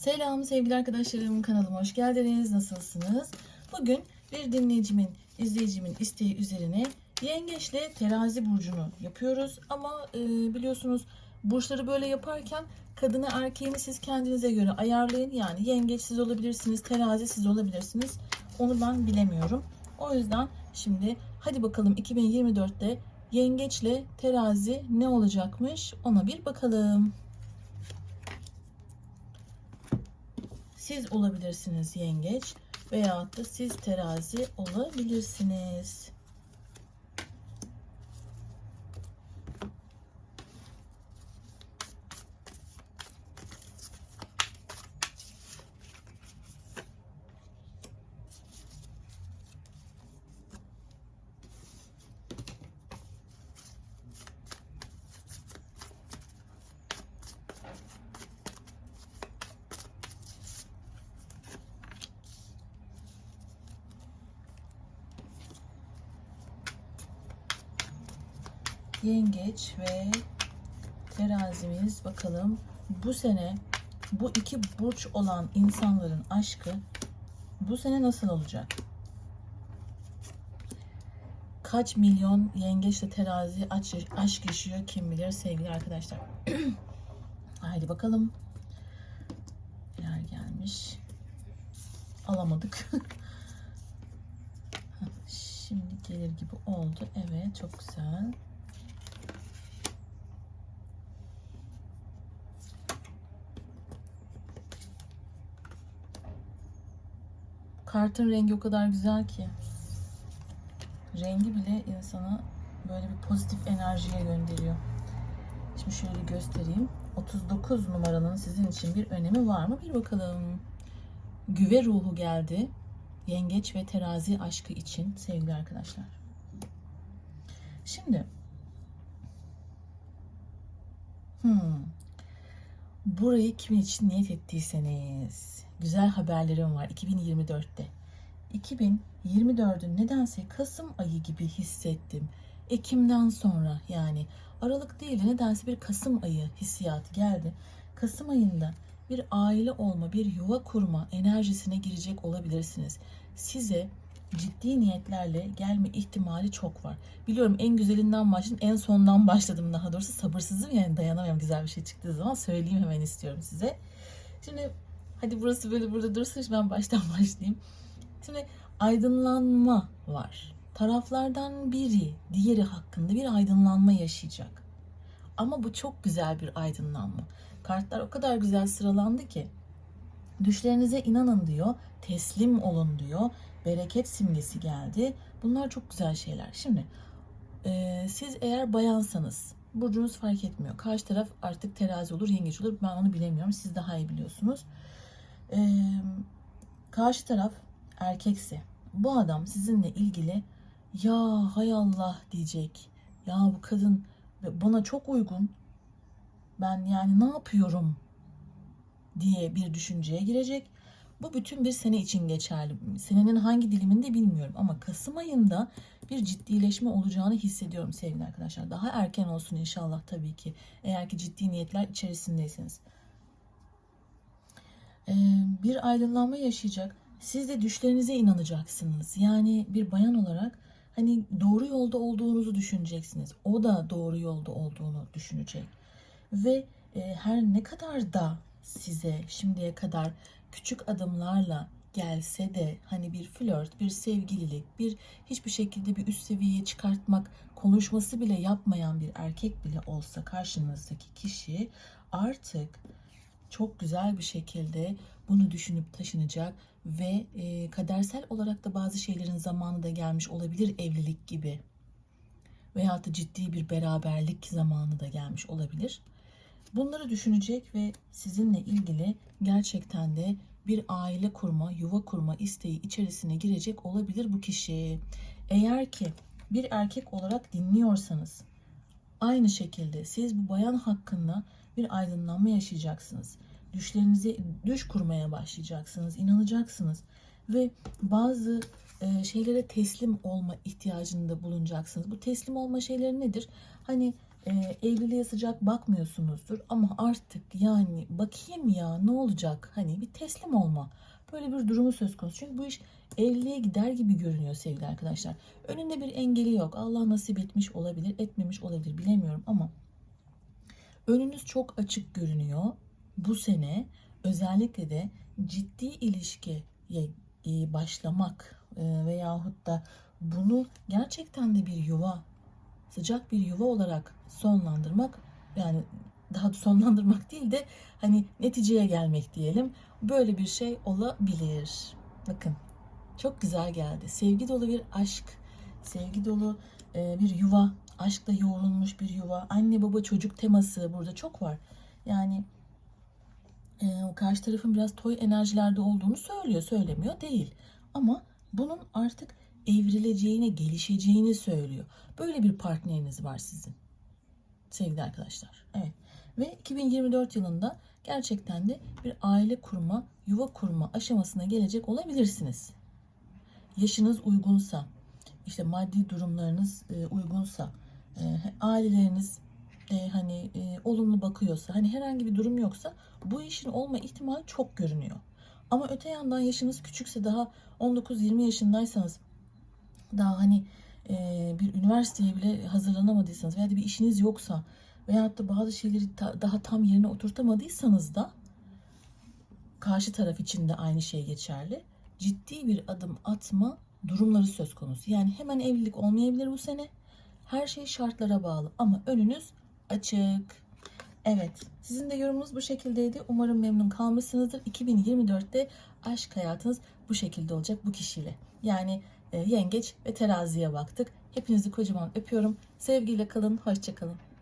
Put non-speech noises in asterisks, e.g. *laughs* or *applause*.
Selam sevgili arkadaşlarım kanalıma hoş geldiniz. Nasılsınız? Bugün bir dinleyicimin, izleyicimin isteği üzerine yengeçle terazi burcunu yapıyoruz. Ama e, biliyorsunuz burçları böyle yaparken kadını erkeğini siz kendinize göre ayarlayın. Yani yengeç siz olabilirsiniz, terazi siz olabilirsiniz. Onu ben bilemiyorum. O yüzden şimdi hadi bakalım 2024'te yengeçle terazi ne olacakmış ona bir bakalım. Siz olabilirsiniz yengeç veyahut da siz terazi olabilirsiniz. Yengeç ve terazimiz bakalım bu sene bu iki burç olan insanların aşkı bu sene nasıl olacak? Kaç milyon yengeçle terazi aşk, yaşıyor kim bilir sevgili arkadaşlar. *clears throat* Haydi bakalım. Neler gelmiş. Alamadık. *laughs* Şimdi gelir gibi oldu. Evet çok güzel. Kartın rengi o kadar güzel ki. Rengi bile insana böyle bir pozitif enerjiye gönderiyor. Şimdi şöyle göstereyim. 39 numaranın sizin için bir önemi var mı? Bir bakalım. Güve ruhu geldi. Yengeç ve terazi aşkı için sevgili arkadaşlar. Şimdi hmm, burayı kimin için niyet ettiyseniz güzel haberlerim var 2024'te. 2024'ün nedense Kasım ayı gibi hissettim. Ekim'den sonra yani Aralık değil de nedense bir Kasım ayı hissiyatı geldi. Kasım ayında bir aile olma, bir yuva kurma enerjisine girecek olabilirsiniz. Size ciddi niyetlerle gelme ihtimali çok var. Biliyorum en güzelinden başladım, en sondan başladım daha doğrusu. Sabırsızım yani dayanamıyorum güzel bir şey çıktığı zaman. Söyleyeyim hemen istiyorum size. Şimdi hadi burası böyle burada dursun ben baştan *laughs* başlayayım. Şimdi aydınlanma var. Taraflardan biri diğeri hakkında bir aydınlanma yaşayacak. Ama bu çok güzel bir aydınlanma. Kartlar o kadar güzel sıralandı ki düşlerinize inanın diyor, teslim olun diyor, bereket simgesi geldi. Bunlar çok güzel şeyler. Şimdi e, siz eğer bayansanız burcunuz fark etmiyor. Karşı taraf artık terazi olur, yengeç olur. Ben onu bilemiyorum. Siz daha iyi biliyorsunuz. E, karşı taraf erkekse bu adam sizinle ilgili ya hay Allah diyecek. Ya bu kadın bana çok uygun. Ben yani ne yapıyorum diye bir düşünceye girecek. Bu bütün bir sene için geçerli. Senenin hangi diliminde bilmiyorum ama Kasım ayında bir ciddileşme olacağını hissediyorum sevgili arkadaşlar. Daha erken olsun inşallah tabii ki. Eğer ki ciddi niyetler içerisindeyseniz. Ee, bir aydınlanma yaşayacak. Siz de düşlerinize inanacaksınız. Yani bir bayan olarak hani doğru yolda olduğunuzu düşüneceksiniz. O da doğru yolda olduğunu düşünecek. Ve e, her ne kadar da size şimdiye kadar küçük adımlarla gelse de hani bir flört, bir sevgililik, bir hiçbir şekilde bir üst seviyeye çıkartmak konuşması bile yapmayan bir erkek bile olsa karşınızdaki kişi artık çok güzel bir şekilde bunu düşünüp taşınacak ve e, kadersel olarak da bazı şeylerin zamanı da gelmiş olabilir evlilik gibi veya da ciddi bir beraberlik zamanı da gelmiş olabilir. Bunları düşünecek ve sizinle ilgili gerçekten de bir aile kurma, yuva kurma isteği içerisine girecek olabilir bu kişi. Eğer ki bir erkek olarak dinliyorsanız aynı şekilde siz bu bayan hakkında bir aydınlanma yaşayacaksınız. Düşlerinize düş kurmaya başlayacaksınız, inanacaksınız ve bazı e, şeylere teslim olma ihtiyacında bulunacaksınız. Bu teslim olma şeyleri nedir? Hani e, evliliğe sıcak bakmıyorsunuzdur ama artık yani bakayım ya ne olacak hani bir teslim olma böyle bir durumu söz konusu. Çünkü bu iş evliliğe gider gibi görünüyor sevgili arkadaşlar. Önünde bir engeli yok. Allah nasip etmiş olabilir, etmemiş olabilir bilemiyorum ama önünüz çok açık görünüyor. Bu sene özellikle de ciddi ilişkiye e, başlamak e, veyahut da bunu gerçekten de bir yuva, sıcak bir yuva olarak sonlandırmak yani daha sonlandırmak değil de hani neticeye gelmek diyelim. Böyle bir şey olabilir. Bakın çok güzel geldi. Sevgi dolu bir aşk, sevgi dolu e, bir yuva, aşkla yoğrulmuş bir yuva. Anne baba çocuk teması burada çok var. Yani e, o karşı tarafın biraz toy enerjilerde olduğunu söylüyor, söylemiyor değil. Ama bunun artık evrileceğini, gelişeceğini söylüyor. Böyle bir partneriniz var sizin. Sevgili arkadaşlar. Evet. Ve 2024 yılında gerçekten de bir aile kurma, yuva kurma aşamasına gelecek olabilirsiniz. Yaşınız uygunsa, işte maddi durumlarınız e, uygunsa, e, aileleriniz e, hani olumlu bakıyorsa, hani herhangi bir durum yoksa bu işin olma ihtimali çok görünüyor. Ama öte yandan yaşınız küçükse daha 19-20 yaşındaysanız daha hani e, bir üniversiteye bile hazırlanamadıysanız veya bir işiniz yoksa veyahut da bazı şeyleri ta- daha tam yerine oturtamadıysanız da karşı taraf için de aynı şey geçerli. Ciddi bir adım atma durumları söz konusu. Yani hemen evlilik olmayabilir bu sene. Her şey şartlara bağlı ama önünüz açık. Evet, sizin de yorumunuz bu şekildeydi. Umarım memnun kalmışsınızdır. 2024'te aşk hayatınız bu şekilde olacak bu kişiyle. Yani yengeç ve teraziye baktık. Hepinizi kocaman öpüyorum. Sevgiyle kalın, hoşça kalın.